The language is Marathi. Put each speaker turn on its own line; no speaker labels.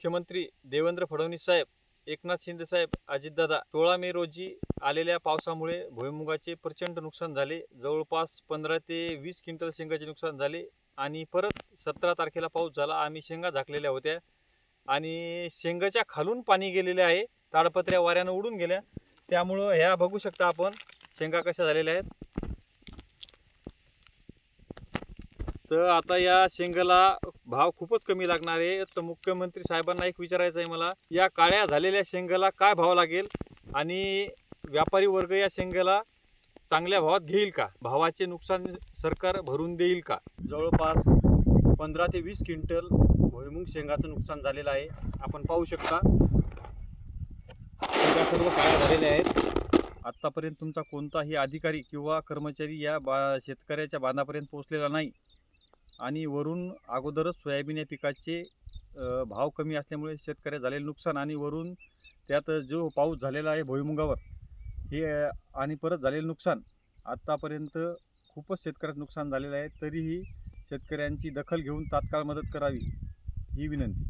मुख्यमंत्री देवेंद्र फडणवीस साहेब एकनाथ शिंदे साहेब अजितदादा सोळा मे रोजी आलेल्या पावसामुळे भुईमुगाचे प्रचंड नुकसान झाले. जवळपास पंधरा ते वीस क्विंटल शेंगाचे नुकसान झाले आणि परत सतरा तारखेला पाऊस झाला. आम्ही शेंगा झाकलेल्या होत्या आणि शेंगाच्या खालून पाणी गेलेले आहे. ताडपत्र्या वाऱ्यानं उडून गेल्या. त्यामुळं ह्या बघू शकता आपण शेंगा कशा झालेल्या आहेत. तर आता या शेंगाला भाव खूपच कमी लागणार आहे. तर मुख्यमंत्री साहेबांना एक विचारायचं आहे मला या काळ्या झालेल्या शेंगाला काय भाव लागेल? आणि व्यापारी वर्ग या शेंगाला चांगल्या भावात घेईल का? भावाचे नुकसान सरकार भरून देईल का? जवळपास पंधरा ते वीस क्विंटल भुईमुंग शेंगाचं नुकसान झालेलं आहे. आपण पाहू शकता. शेंगा सर्व काळ्या झालेल्या आहेत. आत्तापर्यंत तुमचा कोणताही अधिकारी किंवा कर्मचारी या बा शेतकऱ्याच्या बांधापर्यंत पोहोचलेला नाही. आणि वरून अगोदरच सोयाबीन या पिकाचे भाव कमी असल्यामुळे शेतकऱ्या झालेले नुकसान आणि वरून त्यात जो पाऊस झालेला आहे भुईमुगावर हे आणि परत झालेलं नुकसान आत्तापर्यंत खूपच शेतकऱ्याचं नुकसान झालेलं आहे. तरीही शेतकऱ्यांची दखल घेऊन तात्काळ मदत करावी ही विनंती.